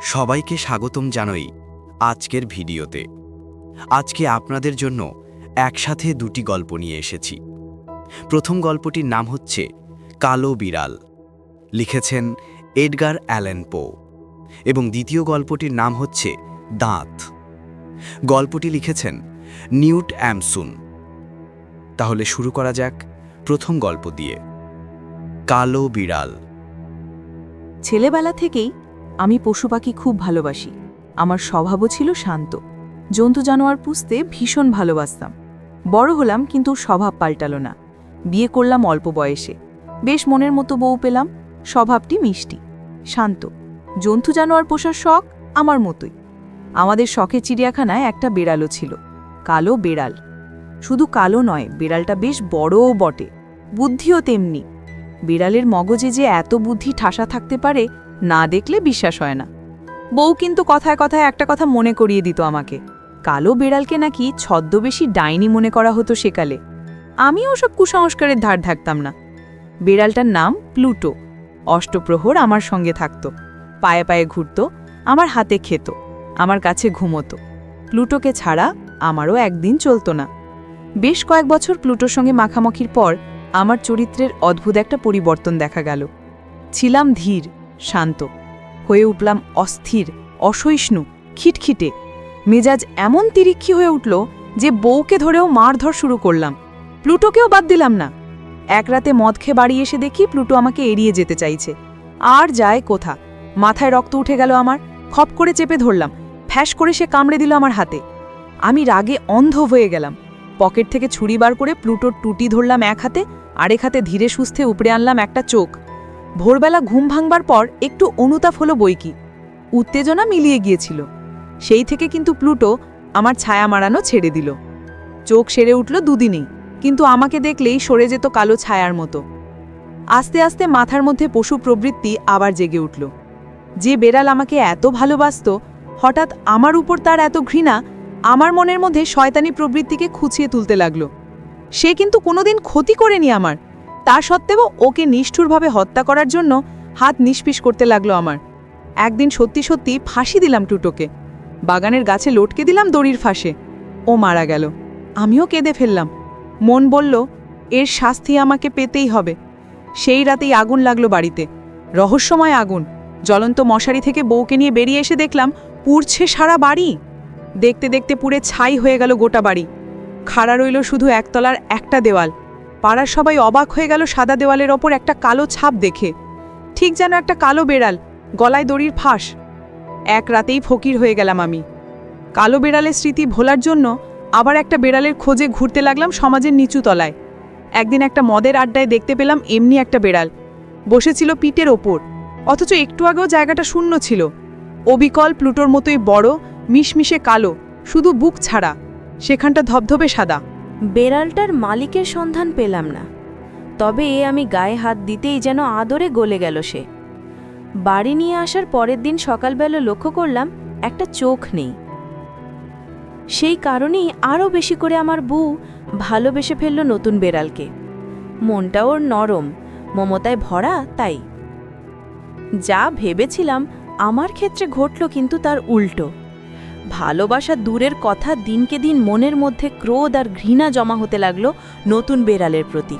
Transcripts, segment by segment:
সবাইকে স্বাগতম জানাই আজকের ভিডিওতে। আজকে আপনাদের জন্য একসাথে দুটি গল্প নিয়ে এসেছি। প্রথম গল্পটির নাম হচ্ছে কালো বিড়াল। লিখেছেন এডগার অ্যালেন পো। এবং দ্বিতীয় গল্পটির নাম হচ্ছে দাঁত। গল্পটি লিখেছেন নিউট অ্যামসুন। তাহলে শুরু করা যাক প্রথম গল্প দিয়ে। কালো বিড়াল। ছেলেবেলা থেকেই আমি পশু পাখি খুব ভালোবাসি। আমার স্বভাবও ছিল শান্ত। জন্তু জানোয়ার পুষতে ভীষণ ভালোবাসতাম। বড় হলাম কিন্তু স্বভাব পাল্টালো না। বিয়ে করলাম অল্প বয়সে। বেশ মনের মতো বউ পেলাম। স্বভাবটি মিষ্টি। শান্ত। জন্তু জানোয়ার পোষার শখ আমার মতোই। আমাদের শখের চিড়িয়াখানায় একটা বেড়ালও ছিল। কালো বেড়াল। শুধু কালো নয়, বেড়ালটা বেশ বড়ও বটে। বুদ্ধিও তেমনি। বিড়ালের মগজে যে এত বুদ্ধি ঠাসা থাকতে পারে না দেখলে বিশ্বাস হয় না। বউ কিন্তু কথায় কথায় একটা কথা মনে করিয়ে দিত আমাকে। কালো বিড়ালকে নাকি ছদ্মবেশী ডাইনি মনে করা হতো সেকালে। আমি ওসব কুসংস্কারের ধার থাকতাম না। বিড়ালটার নাম প্লুটো। অষ্টপ্রহর আমার সঙ্গে থাকত। পায়ে পায়ে ঘুরত, আমার হাতে খেত, আমার কাছে ঘুমতো। প্লুটোকে ছাড়া আমারও একদিন চলতো না। বেশ কয়েক বছর প্লুটোর সঙ্গে মাখামাখির পর আমার চরিত্রের অদ্ভুত একটা পরিবর্তন দেখা গেল। ছিলাম ধীর শান্ত। হয়ে উঠলাম অস্থির, অসহিষ্ণু, খিটখিটে। মেজাজ এমন তিরিক্ষি হয়ে উঠল যে বউকে ধরেও মারধর শুরু করলাম। প্লুটোকেও বাদ দিলাম না। এক রাতে মদ খেয়ে বাড়ি এসে দেখি প্লুটো আমাকে এড়িয়ে যেতে চাইছে। আর যায় কোথা? মাথায় রক্ত উঠে গেল আমার। খপ করে চেপে ধরলাম। ফ্যাস করে সে কামড়ে দিল আমার হাতে। আমি রাগে অন্ধ হয়ে গেলাম। পকেট থেকে ছুরি বার করে প্লুটোর টুটি ধরলাম এক হাতে, আরেক হাতে ধীরে সুস্থে উপড়ে আনলাম একটা চোখ। ভোরবেলা ঘুম ভাঙবার পর একটু অনুতাপ হলো বইকি। উত্তেজনা মিলিয়ে গিয়েছিল। সেই থেকে কিন্তু প্লুটো আমার ছায়া মারানো ছেড়ে দিল। চোখ সেরে উঠল দুদিনেই, কিন্তু আমাকে দেখলেই সরে যেত কালো ছায়ার মতো। আস্তে আস্তে মাথার মধ্যে পশু প্রবৃত্তি আবার জেগে উঠল। যে বেড়াল আমাকে এত ভালোবাসত, হঠাৎ আমার উপর তার এত ঘৃণা, আমার মনের মধ্যে শয়তানি প্রবৃত্তিকে খুঁচিয়ে তুলতে লাগল। সে কিন্তু কোনোদিন ক্ষতি করেনি আমার। তা সত্ত্বেও ওকে নিষ্ঠুরভাবে হত্যা করার জন্য হাত নিষ্পিস করতে লাগল আমার। একদিন সত্যি সত্যি ফাঁসি দিলাম টুটোকে। বাগানের গাছে লটকে দিলাম দড়ির ফাঁসে। ও মারা গেল। আমিও কেঁদে ফেললাম। মন বলল, এর শাস্তি আমাকে পেতেই হবে। সেই রাতেই আগুন লাগল বাড়িতে। রহস্যময় আগুন। জ্বলন্ত মশারি থেকে বউকে নিয়ে বেরিয়ে এসে দেখলাম পুড়ছে সারা বাড়ি। দেখতে দেখতে পুড়ে ছাই হয়ে গেল গোটা বাড়ি। খাড়া রইল শুধু একতলার একটা দেওয়াল। পাড়ার সবাই অবাক হয়ে গেল সাদা দেওয়ালের ওপর একটা কালো ছাপ দেখে। ঠিক যেন একটা কালো বেড়াল, গলায় দড়ির ফাঁস। এক রাতেই ফকির হয়ে গেলাম আমি। কালো বেড়ালের স্মৃতি ভোলার জন্য আবার একটা বেড়ালের খোঁজে ঘুরতে লাগলাম সমাজের নিচু তলায়। একদিন একটা মদের আড্ডায় দেখতে পেলাম এমনি একটা বেড়াল। বসেছিল পিঠের ওপর, অথচ একটু আগেও জায়গাটা শূন্য ছিল। অবিকল প্লুটোর মতোই বড়, মিশমিশে কালো, শুধু বুক ছাড়া। সেখানটা ধবধবে সাদা। বেড়ালটার মালিকের সন্ধান পেলাম না। তবে এ আমি গায়ে হাত দিতেই যেন আদরে গলে গেল সে। বাড়ি নিয়ে আসার পরের দিন সকালবেলা লক্ষ্য করলাম একটা চোখ নেই। সেই কারণেই আরও বেশি করে আমার বউ ভালোবেসে ফেলল নতুন বেড়ালকে। মনটা ওর নরম, মমতায় ভরা, তাই। যা ভেবেছিলাম আমার ক্ষেত্রে ঘটল কিন্তু তার উল্টো। ভালোবাসা দূরের কথা দিনকে দিন মনের মধ্যে ক্রোধ আর ঘৃণা জমা হতে লাগল নতুন বেড়ালের প্রতি।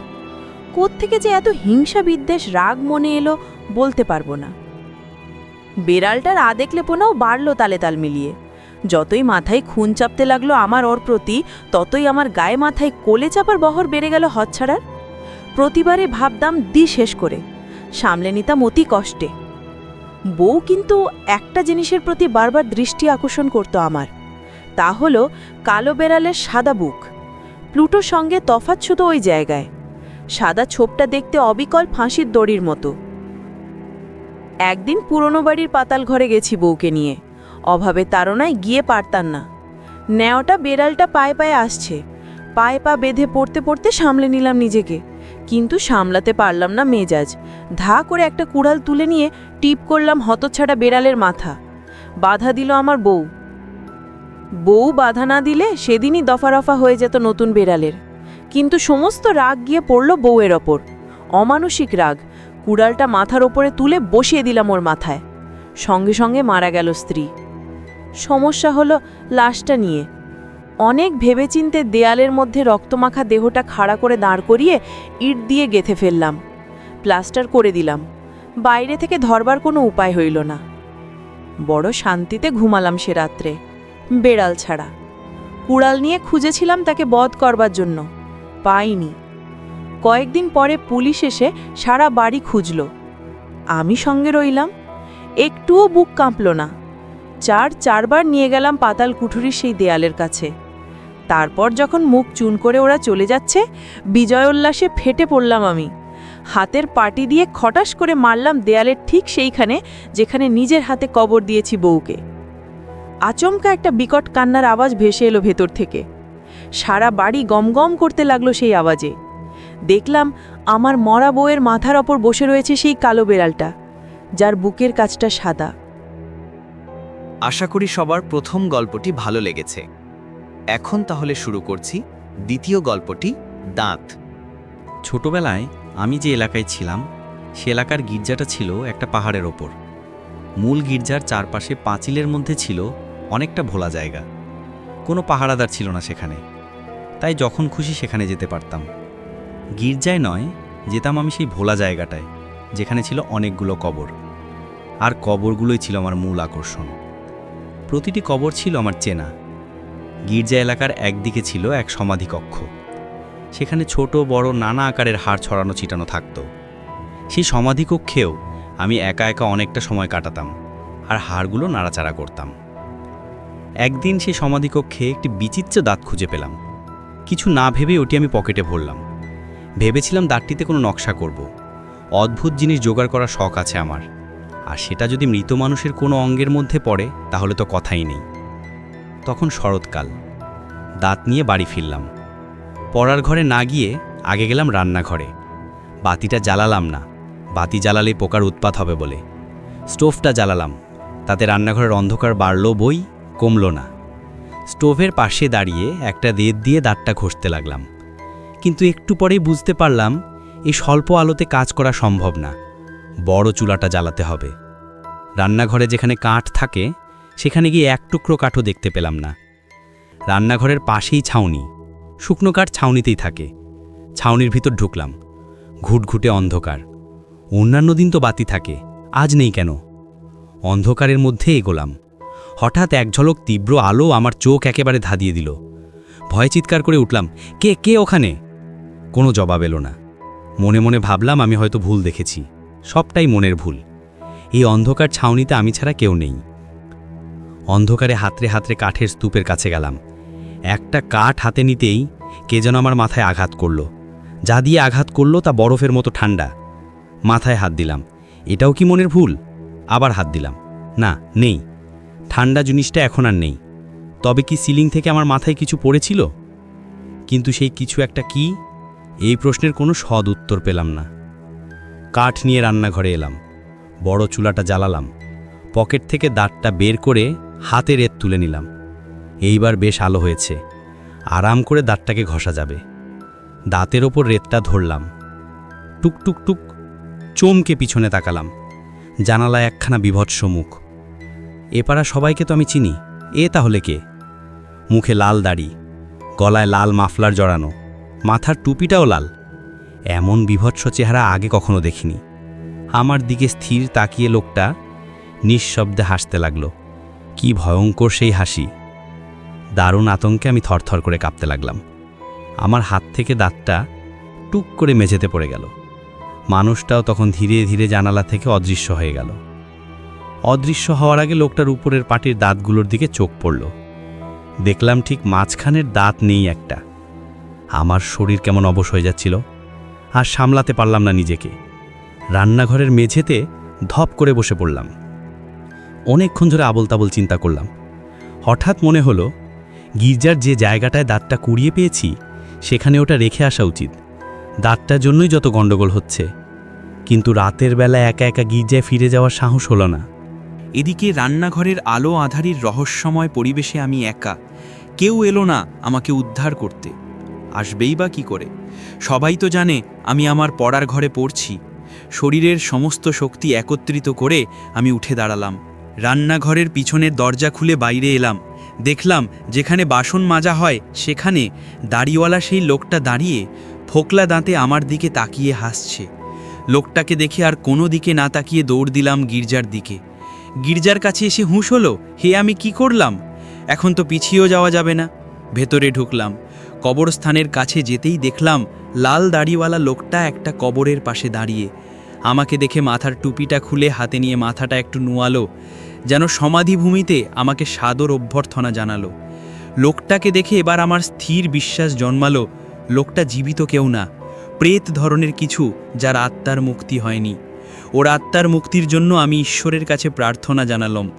কোত্থেকে যে এত হিংসা বিদ্বেষ রাগ মনে এলো বলতে পারব না। বেড়ালটার পোনাও বাড়ল তালে তাল মিলিয়ে। যতই মাথায় খুন চাপতে লাগল আমার ওর প্রতি, ততই আমার গায়ে মাথায় কোলে চাপার বহর বেড়ে গেল হতছাড়ার। প্রতিবারে ভাবদাম দি শেষ করে। সামলে নিতাম অতি কষ্টে। বউ কিন্তু একটা জিনিসের প্রতি বারবার দৃষ্টি আকর্ষণ করত আমার। তা হল কালো বেড়ালের সাদা বুক। প্লুটোর সঙ্গে তফাৎ শুধু ওই জায়গায়। সাদা ছোপটা দেখতে অবিকল ফাঁসির দড়ির মতো। একদিন পুরনো বাড়ির পাতাল ঘরে গেছি বউকে নিয়ে। অভাবে তাড়নায় গিয়ে পারতাম না। ন্যাওটা বেড়ালটা পায়ে পায়ে আসছে। পায়ে পা বেঁধে পড়তে পড়তে সামলে নিলাম নিজেকে। কিন্তু সামলাতে পারলাম না মেজাজ। ধা করে একটা কুড়াল তুলে নিয়ে টিপ করলাম হতছাড়া বেড়ালের মাথা। বাধা দিল আমার বউ। বউ বাধা না দিলে সেদিনই দফা রফা হয়ে যেত নতুন বেড়ালের। কিন্তু সমস্ত রাগ গিয়ে পড়ল বউয়ের ওপর। অমানসিক রাগ। কুড়ালটা মাথার ওপরে তুলে বসিয়ে দিলাম ওর মাথায়। সঙ্গে সঙ্গে মারা গেল স্ত্রী। সমস্যা হলো লাশটা নিয়ে। অনেক ভেবেচিন্তে দেয়ালের মধ্যে রক্তমাখা দেহটা খাড়া করে দাঁড় করিয়ে ইট দিয়ে গেথে ফেললাম। প্লাস্টার করে দিলাম। বাইরে থেকে ধরবার কোনো উপায় হইল না। বড় শান্তিতে ঘুমালাম সে রাত্রে। বেড়াল ছাড়া। কুড়াল নিয়ে খুঁজেছিলাম তাকে বধ করবার জন্য। পাইনি। কয়েকদিন পরে পুলিশ এসে সারা বাড়ি খুঁজল। আমি সঙ্গে রইলাম। একটুও বুক কাঁপল না। চার, চারবার নিয়ে গেলাম পাতাল কুঠুরির সেই দেয়ালের কাছে। তারপর যখন মুখ চুন করে ওরা চলে যাচ্ছে বিজয় উল্লাসে ফেটে পড়লাম আমি। হাতের পাটি দিয়ে খটাস করে মারলাম দেয়ালের ঠিক সেইখানে, যেখানে নিজের হাতে কবর দিয়েছি বউকে। আচমকা একটা বিকট কান্নার আওয়াজ ভেসে এলো ভেতর থেকে। সারা বাড়ি গমগম করতে লাগল সেই আওয়াজে। দেখলাম আমার মরা বউয়ের মাথার ওপর বসে রয়েছে সেই কালো বেড়ালটা, যার বুকের কাছটা সাদা। আশা করি সবার প্রথম গল্পটি ভালো লেগেছে। এখন তাহলে শুরু করছি দ্বিতীয় গল্পটি, দাঁত। ছোটবেলায় আমি যে এলাকায় ছিলাম, সে এলাকার গির্জাটা ছিল একটা পাহাড়ের ওপর। মূল গির্জার চারপাশে পাঁচিলের মধ্যে ছিল অনেকটা ভোলা জায়গা। কোনো পাহারাদার ছিল না সেখানে। তাই যখন খুশি সেখানে যেতে পারতাম। গির্জায় নয়, যেতাম আমি সেই ভোলা জায়গাটায়, যেখানে ছিল অনেকগুলো কবর। আর কবরগুলোই ছিল আমার মূল আকর্ষণ। প্রতিটি কবর ছিল আমার চেনা। গির্জা এলাকার একদিকে ছিল এক সমাধি কক্ষ সেখানে ছোট, বড়, নানা আকারের হাড় ছড়ানো, ছিটানো থাকত। সেই সমাধিকক্ষেও আমি একা একা অনেকটা সময় কাটাতাম আর হাড়গুলো নাড়াচাড়া করতাম। একদিন সেই সমাধিকক্ষে একটি বিচিত্র দাঁত খুঁজে পেলাম। কিছু না ভেবে ওটি আমি পকেটে ভরলাম। ভেবেছিলাম দাঁতটিতে কোনো নকশা করব। অদ্ভুত জিনিস জোগাড় করার শখ আছে আমার। আর সেটা যদি মৃত মানুষের কোনো অঙ্গের মধ্যে পড়ে, তাহলে তো কথাই নেই। তখন শরৎকাল। দাঁত নিয়ে বাড়ি ফিরলাম। পড়ার ঘরে না গিয়ে আগে গেলাম রান্নাঘরে। বাতিটা জ্বালালাম না। বাতি জ্বালালে পোকার উৎপাত হবে বলে। স্টোভটা জ্বালালাম। তাতে রান্নাঘরের অন্ধকার বাড়ল বই, কমল না। স্টোভের পাশে দাঁড়িয়ে একটা রেত দিয়ে দাঁতটা ঘষতে লাগলাম। কিন্তু একটু পরেই বুঝতে পারলাম, এই স্বল্প আলোতে কাজ করা সম্ভব না। বড় চুলাটা জ্বালাতে হবে। রান্নাঘরে যেখানে কাঠ থাকে সেখানে গিয়ে এক টুকরো কাঠও দেখতে পেলাম না। রান্নাঘরের পাশেই ছাউনি। শুকনো কাঠ ছাউনিতেই থাকে। ছাউনির ভিতর ঢুকলাম। ঘুটঘুটে অন্ধকার। অন্যান্য দিন তো বাতি থাকে। আজ নেই কেন? অন্ধকারের মধ্যে এগোলাম। হঠাৎ এক ঝলক তীব্র আলো আমার চোখ একেবারে ধাঁধিয়ে দিল। ভয়ে চিৎকার করে উঠলাম, কে কে ওখানে? কোনো জবাব এলো না। মনে মনে ভাবলাম, আমি হয়তো ভুল দেখেছি। সবটাই মনের ভুল। এই অন্ধকার ছাউনিতে আমি ছাড়া কেউ নেই। অন্ধকারে হাতরে হাতরে কাঠের স্তূপের কাছে গেলাম। একটা কাঠ হাতে নিতেই কে যেন আমার মাথায় আঘাত করল। যা দিয়ে আঘাত করল তা বরফের মতো ঠান্ডা। মাথায় হাত দিলাম। এটাও কি মনের ভুল? আবার হাত দিলাম। না, নেই। ঠান্ডা জিনিসটা এখন আর নেই। তবে কি সিলিং থেকে আমার মাথায় কিছু পড়েছিল? কিন্তু সেই কিছু একটা কি? এই প্রশ্নের কোনো সদ উত্তর পেলাম না। কাঠ নিয়ে রান্নাঘরে এলাম। বড় চুলাটা জ্বালালাম। পকেট থেকে দাঁতটা বের করে হাতে রেত তুলে নিলাম। এইবার বেশ আলো হয়েছে। আরাম করে দাঁতটাকে ঘষা যাবে। দাঁতের ওপর রেতটা ধরলাম। টুক টুক টুক, চমকে পিছনে তাকালাম। জানালায় একখানা বিভৎস মুখ। এপাড়া সবাইকে তো আমি চিনি। এ তাহলে কে? মুখে লাল দাড়ি, গলায় লাল মাফলার জড়ানো, মাথার টুপিটাও লাল। এমন বিভৎস চেহারা আগে কখনো দেখিনি। আমার দিকে স্থির তাকিয়ে লোকটা নিঃশব্দে হাসতে লাগল। কি ভয়ঙ্কর সেই হাসি। দারুণ আতঙ্কে আমি থরথর করে কাঁপতে লাগলাম। আমার হাত থেকে দাঁতটা টুক করে মেঝেতে পড়ে গেল। মানুষটাও তখন ধীরে ধীরে জানালা থেকে অদৃশ্য হয়ে গেল। অদৃশ্য হওয়ার আগে লোকটার উপরের পাটির দাঁতগুলোর দিকে চোখ পড়ল। দেখলাম ঠিক মাঝখানের দাঁত নেই একটা। আমার শরীর কেমন অবশ হয়ে যাচ্ছিল। আর সামলাতে পারলাম না নিজেকে। রান্নাঘরের মেঝেতে ধপ করে বসে পড়লাম। অনেকক্ষণ ধরে আবল তাবল চিন্তা করলাম। হঠাৎ মনে হলো, গির্জার যে জায়গাটায় দাঁতটা কুড়িয়ে পেয়েছি, সেখানে ওটা রেখে আসা উচিত। দাঁতটার জন্যই যত গণ্ডগোল হচ্ছে। কিন্তু রাতের বেলা একা একা গির্জায় ফিরে যাওয়ার সাহস হলো না। এদিকে রান্নাঘরের আলো আধারির রহস্যময় পরিবেশে আমি একা। কেউ এলো না আমাকে উদ্ধার করতে। আসবেই বা কী করে? সবাই তো জানে আমি আমার পড়ার ঘরে পড়ছি। শরীরের সমস্ত শক্তি একত্রিত করে আমি উঠে দাঁড়ালাম। রান্নাঘরের পিছনের দরজা খুলে বাইরে এলাম। দেখলাম যেখানে বাসন মাজা হয়, সেখানে দাড়িওয়ালা সেই লোকটা দাঁড়িয়ে ফোকলা দাঁতে আমার দিকে তাকিয়ে হাসছে। লোকটাকে দেখে আর কোনো দিকে না তাকিয়ে দৌড় দিলাম গির্জার দিকে। গির্জার কাছে এসে হুঁশ হলো, হে, আমি কি করলাম? এখন তো পিছিয়েও যাওয়া যাবে না। ভেতরে ঢুকলাম। কবরস্থানের কাছে যেতেই দেখলাম লাল দাড়িওয়ালা লোকটা একটা কবরের পাশে দাঁড়িয়ে। আমাকে দেখে মাথার টুপিটা খুলে হাতে নিয়ে মাথাটা একটু নুয়ালো। যেন সমাধিভূমিতে আমাকে সাদর অভ্যর্থনা জানালো। লোকটাকে দেখে এবার আমার স্থির বিশ্বাস জন্মালো, লোকটা জীবিত কেউ না। প্রেত ধরনের কিছু যার আত্মার মুক্তি হয়নি। ওর আত্মার মুক্তির জন্য আমি ঈশ্বরের কাছে প্রার্থনা জানালাম।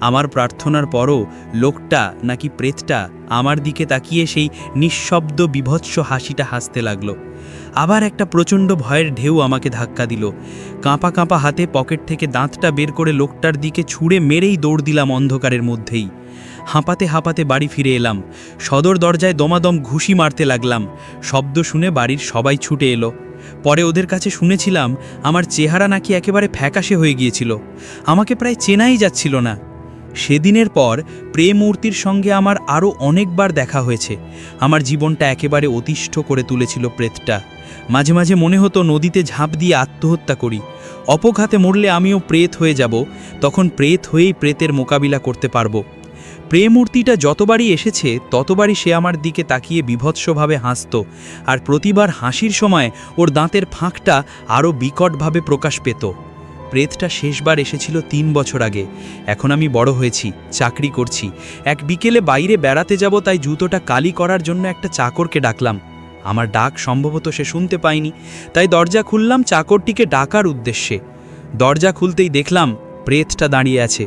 আমার প্রার্থনার পরও লোকটা নাকি প্রেতটা আমার দিকে তাকিয়ে সেই নিঃশব্দ বিভৎস হাসিটা হাসতে লাগল। আবার একটা প্রচণ্ড ভয়ের ঢেউ আমাকে ধাক্কা দিল। কাঁপা কাঁপা হাতে পকেট থেকে দাঁতটা বের করে লোকটার দিকে ছুঁড়ে মেরেই দৌড় দিলাম অন্ধকারের মধ্যেই। হাঁপাতে হাঁপাতে বাড়ি ফিরে এলাম। সদর দরজায় দমাদম ঘুষি মারতে লাগলাম। শব্দ শুনে বাড়ির সবাই ছুটে এলো। পরে ওদের কাছে শুনেছিলাম আমার চেহারা নাকি একেবারে ফ্যাকাশে হয়ে গিয়েছিল। আমাকে প্রায় চেনাই যাচ্ছিল না। সেদিনের পর প্রেম মূর্তির সঙ্গে আমার আরও অনেকবার দেখা হয়েছে। আমার জীবনটা একেবারে অতিষ্ঠ করে তুলেছিল প্রেতটা। মাঝে মাঝে মনে হতো নদীতে ঝাঁপ দিয়ে আত্মহত্যা করি। অপঘাতে মরলে আমিও প্রেত হয়ে যাব, তখন প্রেত হয়েই প্রেতের মোকাবিলা করতে পারব। প্রেমূর্তিটা যতবারই এসেছে, ততবারই সে আমার দিকে তাকিয়ে বিভৎসভাবে হাসত, আর প্রতিবার হাসির সময় ওর দাঁতের ফাঁকটা আরও বিকটভাবে প্রকাশ পেত। প্রেতটা শেষবার এসেছিল তিন বছর আগে। এখন আমি বড় হয়েছি, চাকরি করছি। এক বিকেলে বাইরে বেড়াতে যাব, তাই জুতোটা কালি করার জন্য একটা চাকরকে ডাকলাম। আমার ডাক সম্ভবত সে শুনতে পায়নি, তাই দরজা খুললাম চাকরটিকে ডাকার উদ্দেশ্যে। দরজা খুলতেই দেখলাম প্রেতটা দাঁড়িয়ে আছে।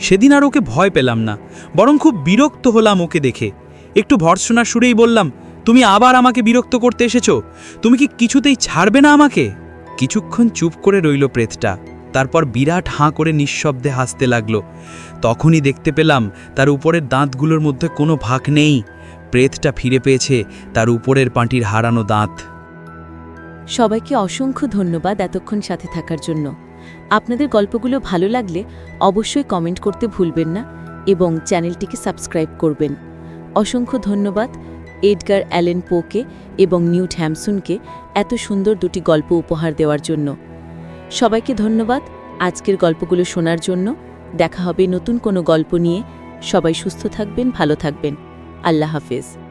সেদিন আর ওকে ভয় পেলাম না, বরং খুব বিরক্ত হলাম ওকে দেখে। একটু ভর্সনা সুরেই বললাম, তুমি আবার আমাকে বিরক্ত করতে এসেছ? তুমি কি কিছুতেই ছাড়বে না আমাকে? কিছুক্ষণ চুপ করে রইল প্রেতটা। তারপর বিরাট হাঁ করে নিঃশব্দে হাসতে লাগল। তখনই দেখতে পেলাম তার উপরের দাঁতগুলোর মধ্যে কোনো ভাগ নেই। প্রেতটা ফিরে পেয়েছে তার উপরের পাঁটির হারানো দাঁত। সবাইকে অসংখ্য ধন্যবাদ এতক্ষণ সাথে থাকার জন্য। আপনাদের গল্পগুলো ভালো লাগলে অবশ্যই কমেন্ট করতে ভুলবেন না এবং চ্যানেলটিকে সাবস্ক্রাইব করবেন। অসংখ্য ধন্যবাদ। এডগার অ্যালেন পোকে এবং নিউট হ্যামসুনকে এত সুন্দর দুটি গল্প উপহার দেওয়ার জন্য। সবাইকে ধন্যবাদ আজকের গল্পগুলো শোনার জন্য। দেখা হবে নতুন কোনো গল্প নিয়ে। সবাই সুস্থ থাকবেন, ভালো থাকবেন। আল্লাহ হাফেজ।